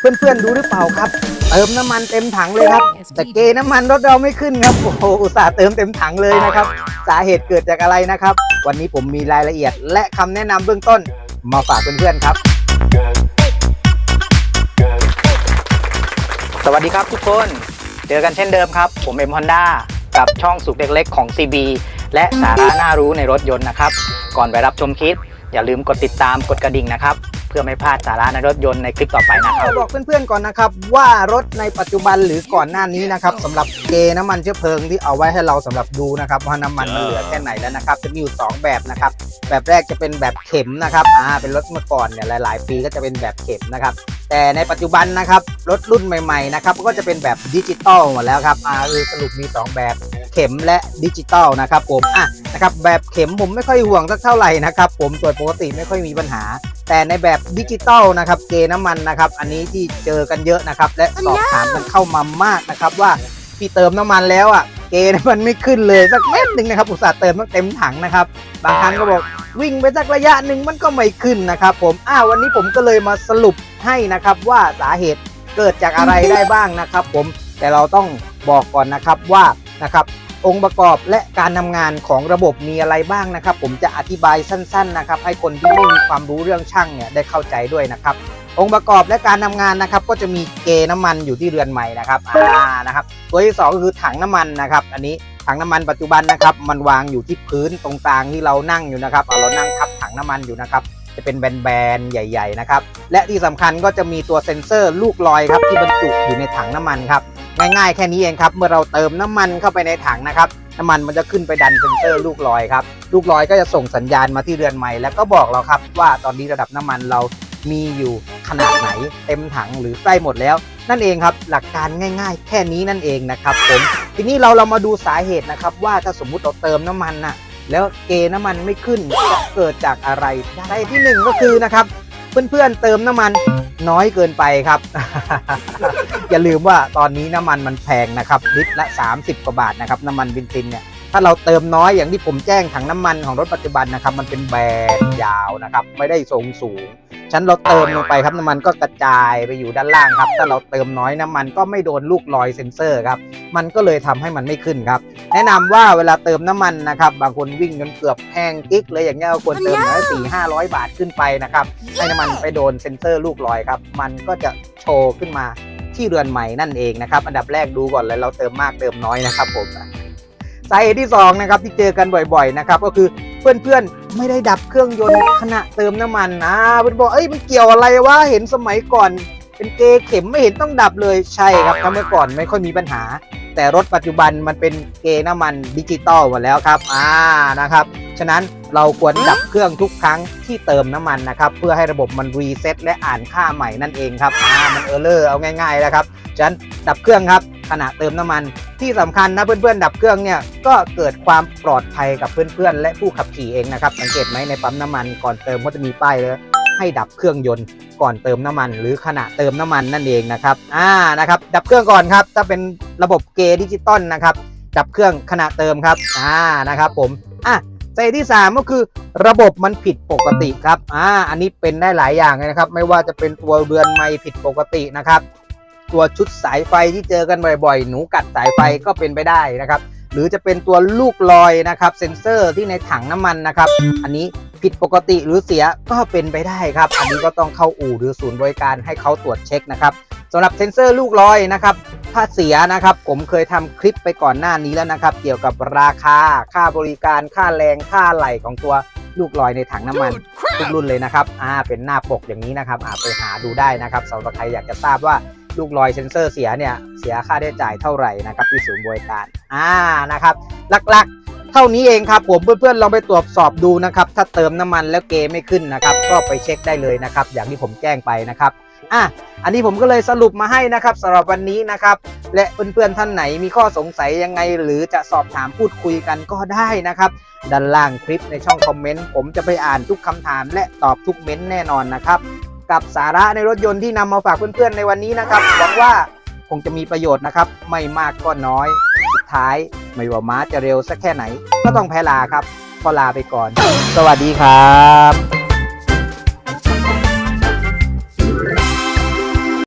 เพื่อนๆดูหรือเปล่าครับ เติมน้ำมันเต็มถังเลยครับ แต่เกน้ำมันรถเราไม่ขึ้นครับโอ้โหอุตส่าห์เติมเต็มถังเลยนะครับ สาเหตุเกิดจากอะไรนะครับ วันนี้ผมมีรายละเอียด และคำแนะนำเบื้องต้นมาฝากเพื่อนๆครับ สวัสดีครับทุกคน เจอกันเช่นเดิมครับ ผมเอ็มฮอนด้ากับช่องสุขเล็กๆของ CB และสาระน่ารู้ในรถยนต์นะครับ ก่อนไปรับชมคลิปอย่าลืมกดติดตามกดกระดิ่งนะครับ เพื่อไม่พลาดสาระในรถยนต์ในคลิปต่อไปนะครับบอกเพื่อนๆก่อนนะครับว่ารถในปัจจุบันหรือก่อนหน้านี้นะครับสำหรับเกน้ำมันเชื้อเพลิงที่เอาไว้ให้เราสำหรับดูนะครับว่าน้ำมันมันเหลือแค่ไหนแล้วนะครับจะมีอยู่สองแบบนะครับแบบแรกจะเป็นแบบเข็มนะครับอ่าเป็นรถเมื่อก่อนเนี่ยหลาย ๆ ปีก็จะเป็นแบบเข็มนะครับแต่ในปัจจุบันนะครับรถรุ่นใหม่ๆนะครับก็จะเป็นแบบดิจิตอลหมดแล้วครับอ่าคือสรุปมี 2 แบบเข็มและดิจิตอลนะครับผมอะนะครับแบบเข็มผมไม่ค่อยห่วงสักเท่าไหร่นะครับผมส่วนปกติไม่ค่อยมีปัญหา แต่ในแบบดิจิตอลนะครับเกน้ำมันนะครับ อันนี้ที่เจอกันเยอะนะครับ และสอบถามกันเข้ามามากนะครับว่าพี่เติมน้ำมันแล้วอะเกน้ำมันไม่ขึ้นเลยสักเม็ดหนึ่งนะครับอุตส่าห์เติมตั้งเต็มถังนะครับบางครั้งก็บอกวิ่งไปสักระยะหนึ่งมันก็ไม่ขึ้นนะครับ ผมอ้าววันนี้ผมก็เลยมาสรุปให้นะครับว่าสาเหตุเกิดจากอะไรได้บ้างนะครับ ผมแต่เราต้องบอกก่อนนะครับว่านะครับ องค์ประกอบและการทำงานของระบบมีอะไรบ้างนะครับ ผมจะอธิบายสั้น ๆ นะครับ ให้คนที่ไม่มีความรู้เรื่องช่างเนี่ยได้เข้าใจด้วยนะครับ องค์ประกอบและการทำงานนะครับ ก็จะมีเกน้ำมันอยู่ที่เรือนใหม่นะครับอ่านะครับ ตัวที่สองก็คือถังน้ำมันนะครับ อันนี้ถังน้ำมันปัจจุบันนะครับ มันวางอยู่ที่พื้นตรงกลางที่เรานั่งอยู่นะครับเอาเรานั่งทับถังน้ำมันอยู่นะครับจะเป็นแบนๆใหญ่ ๆ นะครับ และที่สำคัญก็จะมีตัวเซ็นเซอร์ลูกลอยครับที่บรรจุอยู่ในถังน้ำมันครับ ง่ายๆแค่นี้เองครับเมื่อเราเติมน้ำมันเข้าไปในถังนะครับน้ำมันมันจะขึ้นไปดันเซนเซอร์ลูกลอยครับลูกลอยก็จะส่งสัญญาณมาที่เรือนใหม่แล้วก็บอกเราครับว่าตอนนี้ระดับน้ำมันเรามีอยู่ขนาดไหนเต็มถังหรือใกล้หมดแล้ว นั่นเองครับหลักการง่าย ๆ แค่นี้นั่นเองนะครับผมทีนี้เราเรามาดูสาเหตุนะครับ ว่าถ้าสมมุติเราเติมน้ำมันน่ะแล้วเกน้ำมันไม่ขึ้นจะเกิดจากอะไรสาเหตุที่หนึ่งก็คือนะครับเพื่อนๆเติมน้ำมัน น้อยเกินไปครับ อย่าลืมว่าตอนนี้น้ำมันมันแพงนะครับ ลิตรละ 30 กว่าบาทนะครับ น้ำมันบินซินเนี่ย ถ้าเราเติมน้อยอย่างที่ผมแจ้งถังน้ำมันของรถปัจจุบันนะครับ มันเป็นแบนยาวนะครับ ไม่ได้ทรงสูงฉะนันเราเติมลงไปครับน้ำมันก็กระจายไปอยู่ด้านล่างครับ ถ้าเราเติมน้อยน้ำมันก็ไม่โดนลูกลอยเซ็นเซอร์ครับ มันก็เลยทำให้มันไม่ขึ้นครับ แนะนำว่าเวลาเติมน้ำมันนะครับ บางคนวิ่งจนเกือบแห้งกิ๊กเลยอย่างเงี้ยควรเติมน้อยสี่ห้าร้อยบาทขึ้นไปนะครับ ให้น้ำมันไปโดนเซ็นเซอร์ลูกลอยครับ มันก็จะโชว์ขึ้นมาที่เรือนใหม่นั่นเองนะครับ อันดับแรกดูก่อนเลยเราเติมมากเติมน้อยนะครับผม สาเหตุที่สองนะครับที่เจอกันบ่อยๆนะครับก็คือเพื่อนๆไม่ได้ดับเครื่องยนต์ขณะเติมน้ำมันนะเพื่อนบอกเอ้ยมันเกี่ยวอะไรวะเห็นสมัยก่อนเป็นเกเข็มไม่เห็นต้องดับเลยใช่ครับถ้าเมื่อก่อนไม่ค่อยมีปัญหา แต่รถปัจจุบันมันเป็นเกน้ำมันดิจิตอลหมดแล้วครับอ่านะครับฉะนั้นเราควรดับเครื่องทุกครั้งที่เติมน้ำมันนะครับเพื่อให้ระบบมันรีเซ็ตและอ่านค่าใหม่นั่นเองครับอ่ามันเออร์เลอร์เอาง่ายๆแล้วครับฉะนั้นดับเครื่องครับ ขณะเติมน้ำมัน ที่สำคัญนะเพื่อนๆดับเครื่องเนี่ยก็เกิดความปลอดภัยกับเพื่อนๆ และผู้ขับขี่เองนะครับสังเกตไหมในปั๊มน้ำมันก่อนเติมก็จะมีป้ายเลยให้ดับเครื่องยนต์ก่อนเติมน้ำมัน หรือขณะเติมน้ำมันนั่นเองนะครับอ่านะครับดับเครื่องก่อนครับถ้าเป็นระบบเกดิจิตอลนะครับดับเครื่องขณะเติมครับอ่านะครับผมอะสาเหตุที่ 3 ก็คือระบบมันผิดปกติครับอ่าอันนี้เป็นได้หลายอย่างเลยนะครับ ไม่ว่าจะเป็นตัวเรือนไม้ผิดปกตินะครับ ตัวชุดสายไฟที่เจอกันบ่อยๆ หนูกัดสายไฟก็เป็นไปได้นะครับ หรือจะเป็นตัวลูกลอยนะครับเซ็นเซอร์ที่ในถังน้ำมันนะครับ อันนี้ผิดปกติหรือเสียก็เป็นไปได้ครับ อันนี้ก็ต้องเข้าอู่หรือศูนย์บริการให้เขาตรวจเช็คนะครับสำหรับเซ็นเซอร์ลูกลอยนะครับถ้าเสียนะครับผมเคยทำคลิปไปก่อนหน้านี้แล้วนะครับ เกี่ยวกับราคา ค่าบริการค่าแรงค่าไหลของตัวลูกลอยในถังน้ำมันทุกรุ่นเลยนะครับอ่าเป็นหน้าปกอย่างนี้นะครับอ่าไปหาดูได้นะครับสำหรับใครอยากจะทราบว่า ลูกลอยเซ็นเซอร์เสียเนี่ยเสียค่าได้จ่ายเท่าไหร่นะครับที่ศูนย์บริการอ่านะครับหลักๆ เท่านี้เองครับผมเพื่อนๆลองไปตรวจสอบดูนะครับถ้าเติมน้ำมันแล้วเกไม่ขึ้นนะครับก็ไปเช็คได้เลยนะครับอย่างที่ผมแจ้งไปนะครับอะอันนี้ผมก็เลยสรุปมาให้นะครับสำหรับวันนี้นะครับ และเพื่อนๆท่านไหนมีข้อสงสัยยังไง หรือจะสอบถามพูดคุยกันก็ได้นะครับ ด้านล่างคลิปในช่องคอมเมนต์ผมจะไปอ่านทุกคำถามและตอบทุกเม้นต์แน่นอนนะครับ กับสาระในรถยนต์ที่นำมาฝากเพื่อนๆในวันนี้นะครับหวังว่าคงจะมีประโยชน์นะครับ ไม่มากก็น้อย สุดท้ายไม่ว่าม้าจะเร็วสักแค่ไหน ก็ต้องแพ้ลาครับก็ลาไปก่อน สวัสดีครับ